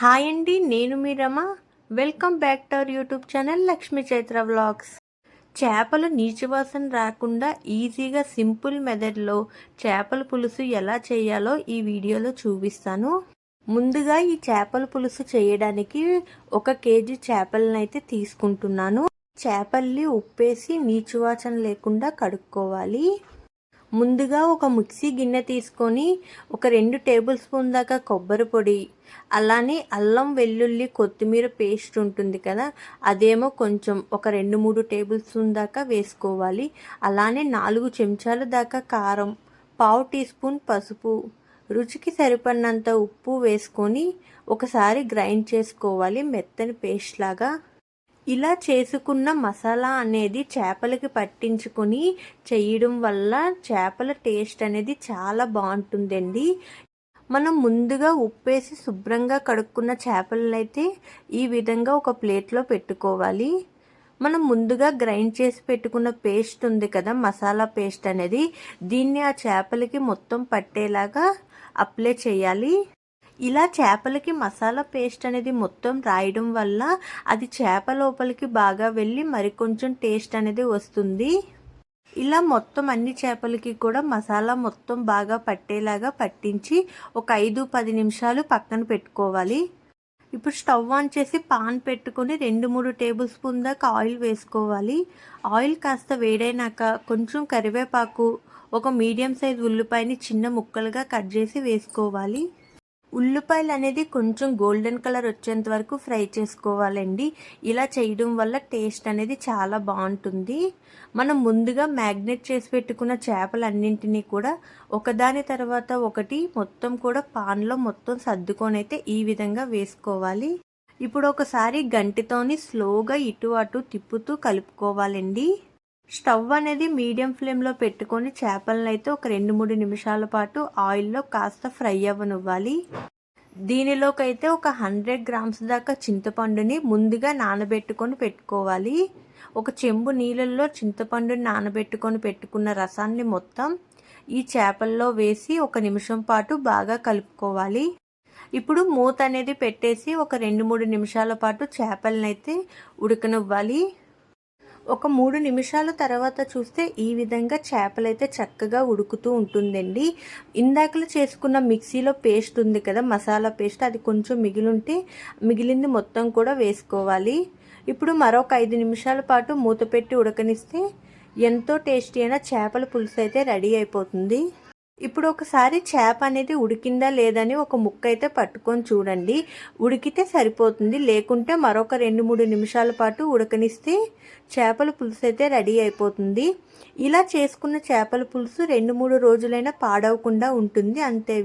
Hi అండి నేను మీ Rama. Welcome back to our YouTube channel Lakshmi Chaitra vlogs. చేపలు నీచువాసన రాకుండా ఈజీగా సింపుల్ మెథడ్లో చేపల పులుసు ఎలా చేయాలో ఈ వీడియోలో చూపిస్తాను. ముందుగా ఈ చేపల పులుసు చేయడానికి ఒక కేజీ చేపలను అయితే తీసుకుంటున్నాను. చేపల్ని ఉప్పేసి నీచువాసన లేకుండా కడుక్కోవాలి. ముందుగా ఒక మిక్సీ గిన్నె తీసుకొని ఒక రెండు టేబుల్ స్పూన్ దాకా కొబ్బరి పొడి అలానే అల్లం వెల్లుల్లి కొత్తిమీర పేస్ట్ ఉంటుంది కదా అదేమో కొంచెం ఒక రెండు మూడు టేబుల్ స్పూన్ దాకా వేసుకోవాలి. అలానే నాలుగు చెంచాల దాకా కారం పావు టీ స్పూన్ పసుపు రుచికి సరిపడినంత ఉప్పు వేసుకొని ఒకసారి గ్రైండ్ చేసుకోవాలి మెత్తని పేస్ట్ లాగా. ఇలా చేసుకున్న మసాలా అనేది చేపలకి పట్టించుకొని చేయడం వల్ల చేపల టేస్ట్ అనేది చాలా బాగుంటుందండి. మనం ముందుగా ఉప్పేసి శుభ్రంగా కడుక్కున్న చేపలనైతే ఈ విధంగా ఒక ప్లేట్లో పెట్టుకోవాలి. మనం ముందుగా గ్రైండ్ చేసి పెట్టుకున్న పేస్ట్ ఉంది కదా మసాలా పేస్ట్ అనేది దీన్ని ఆ చేపలకి మొత్తం పట్టేలాగా అప్లై చేయాలి. ఇలా చేపలకి మసాలా పేస్ట్ అనేది మొత్తం రాయడం వల్ల అది చేప లోపలికి బాగా వెళ్ళి మరికొంచెం టేస్ట్ అనేది వస్తుంది. ఇలా మొత్తం అన్ని చేపలకి కూడా మసాలా మొత్తం బాగా పట్టేలాగా పట్టించి ఒక ఐదు పది నిమిషాలు పక్కన పెట్టుకోవాలి. ఇప్పుడు స్టవ్ ఆన్ చేసి పాన్ పెట్టుకొని రెండు మూడు టేబుల్ స్పూన్ దాకా ఆయిల్ వేసుకోవాలి. ఆయిల్ కాస్త వేడైనాక కొంచెం కరివేపాకు ఒక మీడియం సైజ్ ఉల్లిపాయని చిన్న ముక్కలుగా కట్ చేసి వేసుకోవాలి. ఉల్లిపాయలు అనేది కొంచెం గోల్డెన్ కలర్ వచ్చేంత వరకు ఫ్రై చేసుకోవాలండి. ఇలా చేయడం వల్ల టేస్ట్ అనేది చాలా బాగుంటుంది. మనం ముందుగా మ్యాగ్నెట్ చేసి పెట్టుకున్న చేపలన్నింటినీ కూడా ఒకదాని తర్వాత ఒకటి మొత్తం కూడా పాన్లో మొత్తం సర్దుకొని అయితే ఈ విధంగా వేసుకోవాలి. ఇప్పుడు ఒకసారి గంటితోని స్లోగా ఇటు అటు తిప్పుతూ కలుపుకోవాలండి. స్టవ్ అనేది మీడియం ఫ్లేమ్లో పెట్టుకొని చేపలను అయితే ఒక రెండు మూడు నిమిషాల పాటు ఆయిల్లో కాస్త ఫ్రై అవ్వనివ్వాలి. దీనిలోకైతే ఒక హండ్రెడ్ గ్రామ్స్ దాకా చింతపండుని ముందుగా నానబెట్టుకొని పెట్టుకోవాలి. ఒక చెంబు నీళ్ళల్లో చింతపండుని నానబెట్టుకొని పెట్టుకున్న రసాన్ని మొత్తం ఈ చేపల్లో వేసి ఒక నిమిషం పాటు బాగా కలుపుకోవాలి. ఇప్పుడు మూత అనేది పెట్టేసి ఒక రెండు మూడు నిమిషాల పాటు చేపలనైతే ఉడకనివ్వాలి. ఒక మూడు నిమిషాల తర్వాత చూస్తే ఈ విధంగా చేపలైతే చక్కగా ఉడుకుతూ ఉంటుందండి. ఇందాకలు చేసుకున్న మిక్సీలో పేస్ట్ ఉంది కదా మసాలా పేస్ట్ అది కొంచెం మిగిలింటే మిగిలింది మొత్తం కూడా వేసుకోవాలి. ఇప్పుడు మరొక ఐదు నిమిషాల పాటు మూత పెట్టి ఉడకనిస్తే ఎంతో టేస్టీ అయిన చేపల పులుసు అయితే రెడీ అయిపోతుంది. ఇప్పుడు ఒకసారి చేప అనేది ఉడికిందా లేదని ఒక ముక్క అయితే పట్టుకొని చూడండి. ఉడికితే సరిపోతుంది. లేకుంటే మరొక రెండు మూడు నిమిషాల పాటు ఉడకనిస్తే చేపల పులుసు అయితే రెడీ అయిపోతుంది. ఇలా చేసుకున్న చేపల పులుసు రెండు మూడు రోజులైనా పాడవకుండా ఉంటుంది. అంతే